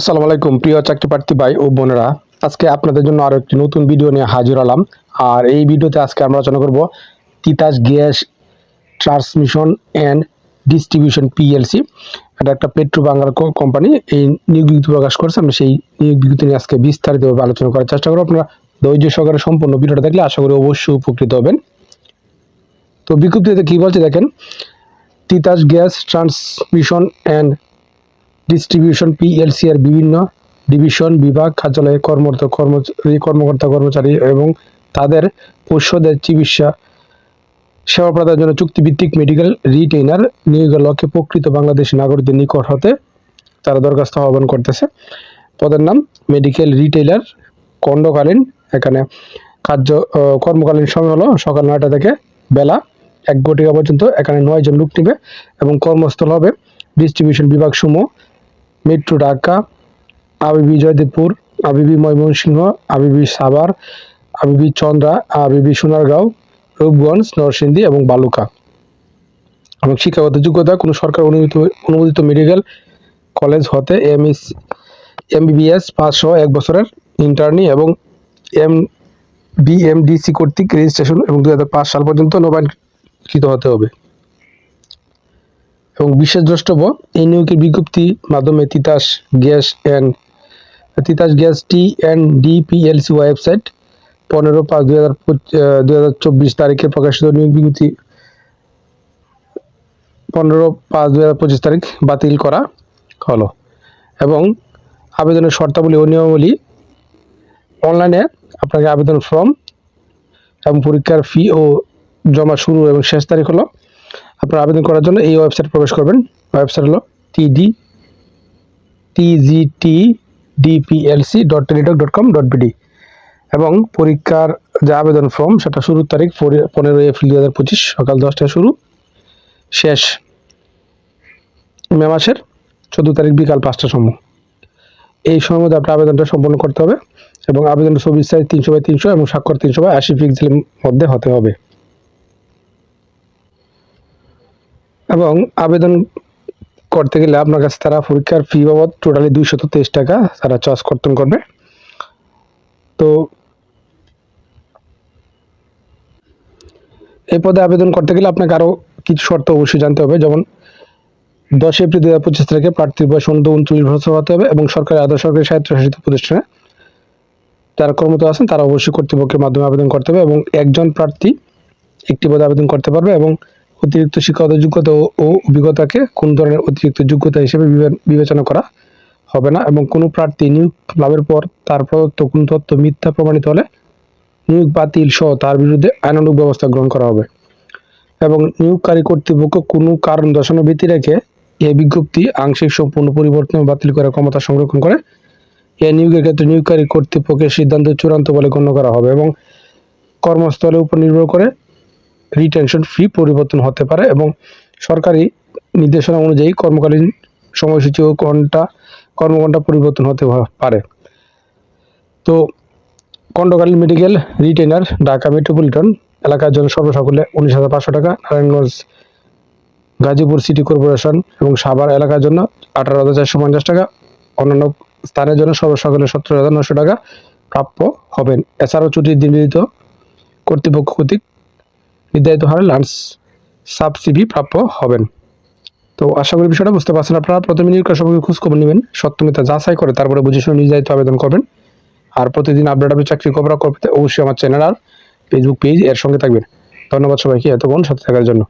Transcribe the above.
আসসালামু আলাইকুম, প্রিয় চাকরি প্রার্থী ভাই ও বোনেরা। আজকে আপনাদের জন্য আরও একটি নতুন ভিডিও নিয়ে হাজির হলাম। আর এই ভিডিওতে আজকে আমরা আলোচনা করব Titas gas transmission and distribution PLC. এটা একটা পেট্রো বাংলার কোম্পানি এই নিয়োগ বিজ্ঞপ্তি প্রকাশ করেছে। আমরা সেই নিয়োগ বিজ্ঞপ্তি নিয়ে আজকে বিস্তারিতভাবে আলোচনা করার চেষ্টা করব। আপনারা ধৈর্য সহকারে সম্পূর্ণ ভিডিওটা দেখলে আশা করি অবশ্যই উপকৃত হবেন। তো বিজ্ঞপ্তিতে কি বলছে দেখেন, Titas gas transmission and distribution PLC এর বিভিন্ন ডিভিশন বিভাগ, কার্যালয়ে, কর্মরত কর্মচারী কর্মকর্তা, কর্মচারী এবং তাদের পোষ্যদের চিকিৎসা, সেবা প্রদানের জন্য চুক্তিভিত্তিক মেডিকেল রিটেইনার নিয়োগের লক্ষ্যে প্রকৃত বাংলাদেশি নাগরিকদের নিকট হতে তারা দরখাস্ত আহ্বান করতেছে। পদের নাম মেডিকেল রিটেইলার খণ্ডকালীন, এখানে কার্য কর্মকালীন সময় হলো সকাল নয়টা থেকে বেলা এক ঘটিকা পর্যন্ত এখানে নয় জন লোক নেবে এবং কর্মস্থল হবে। ডিস্ট্রিবিউশন বিভাগ সমূহ মেট্রো ঢাকা, আবিবি জয়দেবপুর, আবিবি ময়মনসিংহ, আবিবি সাভার, আবিবি চন্দ্রা, আবিবি সোনারগাঁও, রূপগঞ্জ, নরসিংদী এবং বালুকা। এবং শিক্ষাগত যোগ্যতা, কোনো সরকার অনুমোদিত অনুমোদিত মেডিকেল কলেজ হতে এম এমএস এমবিবিএস পাঁচশো এক বছরের ইন্টার্নি এবং এম বিএমডিসি কর্তৃক রেজিস্ট্রেশন এবং দু হাজার পাঁচ সাল পর্যন্ত নবায়নকৃত হতে হবে। এবং বিশেষ দ্রষ্টব্য, এই নিয়োগের বিজ্ঞপ্তি মাধ্যমে Titas gas and Titas gas T and DPLC website পনেরো পাঁচ দুই হাজার দুই হাজার চব্বিশ তারিখে প্রকাশিত নিয়োগ বিজ্ঞপ্তি পনেরো পাঁচ দুই হাজার পঁচিশ তারিখ বাতিল করা হলো। এবং আবেদনের শর্তাবলী ও নিয়মাবলী অনলাইনে আপনাকে আবেদন ফর্ম এবং পরীক্ষার ফি ও জমা শুরু এবং শেষ তারিখ হলো আপনার আবেদন করার জন্য এই ওয়েবসাইট প্রবেশ করবেন। ওয়েবসাইট হলো TD TGT DPLC dot Teletalk dot com dot BD এবং পরীক্ষার যে আবেদন ফর্ম সেটা শুরুর তারিখ পনেরোই এপ্রিল দু হাজার পঁচিশ সকাল দশটায় শুরু। শেষ মে মাসের চোদ্দ তারিখ বিকাল পাঁচটা সময়। এই সময়ের মধ্যে আপনার আবেদনটা সম্পন্ন করতে হবে এবং আবেদনটা ছবির সাইজ তিনশো বাই তিনশো এবং স্বাক্ষর তিনশো বাই আশি পিক্সেলের মধ্যে হতে হবে। এবং আবেদন করতে গেলে আপনার কাছে তারা পরীক্ষার ফি বাবদ টোটালি দুইশত তেইশ টাকা তারা চার্জ কর্তন করবে। তো এই পদে আবেদন করতে গেলে আপনাকে আরও কিছু শর্ত অবশ্যই জানতে হবে। যেমন দশ এপ্রিল দু হাজার পঁচিশ তারিখে প্রার্থীর বয়স অন্তত উনচল্লিশ বছর হতে হবে এবং সরকারি আধা সরকারি স্বায়ত্তশাসিত প্রতিষ্ঠানে যারা কর্মরত আছেন তারা অবশ্যই কর্তৃপক্ষের মাধ্যমে আবেদন করতে হবে এবং একজন প্রার্থী একটি পদে আবেদন করতে পারবে এবং অতিরিক্ত শিক্ষাগত যোগ্যতা ও- অভিজ্ঞতাকে কোন ধরনের অতিরিক্ত যোগ্যতা হিসেবে বিবেচনা করা হবে না এবং কোনো প্রার্থী নিয়োগ লাভের পর তার প্রদত্ত কোন তথ্য মিথ্যা প্রমাণিত হলে নিয়োগ বাতিল সহ তার বিরুদ্ধে আইনানুগ ব্যবস্থা গ্রহণ করা হবে। এবং নিয়োগকারী কর্তৃপক্ষ কোনো কারণ দর্শানো ব্যতি রেখে এই বিজ্ঞপ্তি আংশিক, সম্পূর্ণ পরিবর্তন বাতিল করার ক্ষমতা সংরক্ষণ করে এ নিয়োগের ক্ষেত্রে নিয়োগকারী কর্তৃপক্ষের সিদ্ধান্ত চূড়ান্ত বলে গণ্য করা হবে এবং কর্মস্থলের উপর নির্ভর করে রিটেনশন ফি পরিবর্তন হতে পারে এবং সরকারি নির্দেশনা অনুযায়ী কর্মকালীন সময়সূচি ও ঘণ্টা, কর্মঘণ্টা পরিবর্তন হতে পারে। তো খণ্ডকালীন মেডিকেল রিটেনার ঢাকা মেট্রোপলিটন এলাকার জন্য সর্বসকলে উনিশ হাজার পাঁচশো টাকা, নারায়ণগঞ্জ, গাজীপুর সিটি কর্পোরেশন এবং সাভার এলাকার জন্য আঠারো হাজার চারশো পঞ্চাশ টাকা, অন্যান্য স্থানের জন্য সর্বসকলে সত্তর হাজার নশো টাকা প্রাপ্য হবেন। এছাড়াও ছুটির দিন ব্যতীত কর্তৃপক্ষ কর্তৃক নির্ধারিত হারে লাঞ্চ সাবসিডি প্রাপ্য হবেন। তো আশা করি বিষয়টা বুঝতে পারছেন আপনারা। প্রথমে নিয়োগের সম্পর্কে খোঁজখবর নেবেন সত্যমিতা যাচাই করে তারপরে বুঝে শুনে নির্ধারিত আবেদন করবেন। আর প্রতিদিন আপডেট আপনি চাকরি কবরা করতে অবশ্যই আমার চ্যানেল আর ফেসবুক পেজ এর সঙ্গে থাকবেন। ধন্যবাদ সবাইকে, এতক্ষণ সাথে থাকার জন্য।